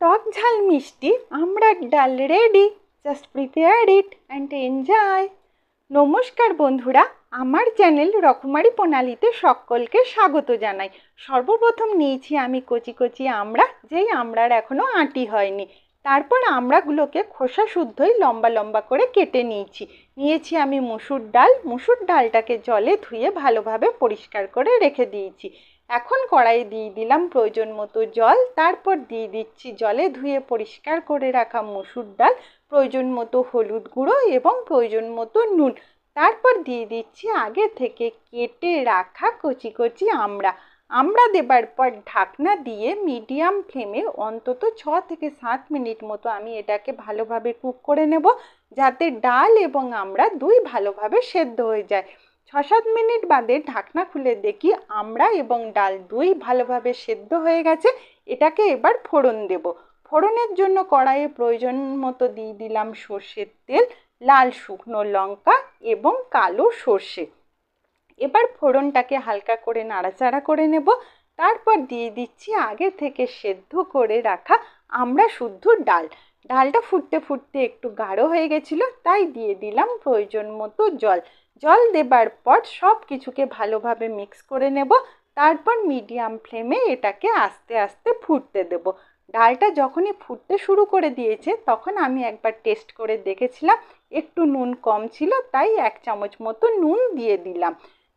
টক ঝাল মিষ্টি, আমরা ডাল ready just prepare it and enjoy নমস্কার বন্ধুরা, আমার চ্যানেল রকমারি প্রণালীতে সকলকে স্বাগত জানাই। সর্বপ্রথম নিয়েছি আমি কচি কচি আমড়া যেই আমড়ার এখনও আঁটি হয়নি। তারপর আমড়াগুলোকে খোসা শুদ্ধই লম্বা লম্বা করে কেটে নিয়েছি। নিয়েছি আমি মুসুর ডাল, মুসুর ডালটাকে জলে ধুয়ে ভালোভাবে পরিষ্কার করে রেখে দিয়েছি। এখন কড়াইয়ে দিয়ে দিলাম প্রয়োজন মতো জল, তারপর দিয়ে দিচ্ছি জলে ধুয়ে পরিষ্কার করে রাখা মুসুর ডাল, প্রয়োজন মতো হলুদ গুঁড়ো এবং প্রয়োজন মতো নুন। তারপর দিয়ে দিচ্ছি আগে থেকে কেটে রাখা কচি কচি আমড়া। আমড়া দেবার পর ঢাকনা দিয়ে মিডিয়াম ফ্লেমে অন্তত ছ থেকে সাত মিনিট মতো আমি এটাকে ভালোভাবে কুক করে নেব, যাতে ডাল এবং আমরা দুই ভালোভাবে সেদ্ধ হয়ে যায়। ছ সাত মিনিট বাদে ঢাকনা খুলে দেখি আমরা এবং ডাল দুই ভালোভাবে সেদ্ধ হয়ে গেছে। এটাকে এবার ফোড়ন দেব। ফোড়নের জন্য কড়াইয়ে প্রয়োজন মতো দিয়ে দিলাম সর্ষের তেল, লাল শুকনো লঙ্কা এবং কালো সর্ষে। এবার ফোড়নটাকে হালকা করে নাড়াচাড়া করে নেব। তারপর দিয়ে দিচ্ছি আগে থেকে সেদ্ধ করে রাখা আমরা শুদ্ধ ডাল। ডালটা ফুটতে ফুটতে একটু গাঢ় হয়ে গেছিল, তাই দিয়ে দিলাম প্রয়োজন মতো জল। জল দেবার পর সব কিছুকে ভালোভাবে মিক্স করে নেব, তারপর মিডিয়াম ফ্লেমে এটাকে আস্তে আস্তে ফুটতে দেব। ডালটা যখনই ফুটতে শুরু করে দিয়েছে, তখন আমি একবার টেস্ট করে দেখেছিলাম, একটু নুন কম ছিল, তাই এক চামচ মতো নুন দিয়ে দিলাম।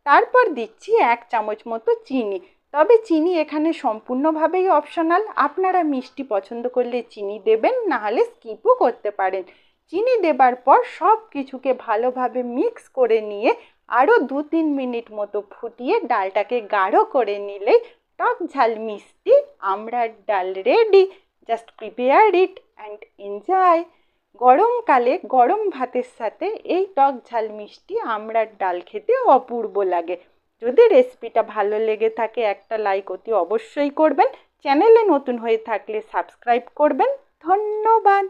তারপর দিচ্ছি এক চামচ মতো চিনি। তবে চিনি এখানে সম্পূর্ণভাবেই অপশনাল আপনারা মিষ্টি পছন্দ করলে চিনি দেবেন, নাহলে স্কিপও করতে পারেন। চিনি দেবার পর সব কিছুকে ভালোভাবে মিক্স করে নিয়ে আরও দু তিন মিনিট মতো ফুটিয়ে ডালটাকে গাঢ় করে নিলেই টক ঝাল মিষ্টি আমরা ডাল ready just prepare it and enjoy গরমকালে গরম ভাতের সাথে এই টক ঝাল মিষ্টি আমড়ার ডাল খেতে অপূর্ব লাগে। যদি রেসিপিটা ভালো লেগে থাকে, একটা লাইক অতি অবশ্যই করবেন। চ্যানেলে নতুন হয়ে থাকলে সাবস্ক্রাইব করবেন। ধন্যবাদ।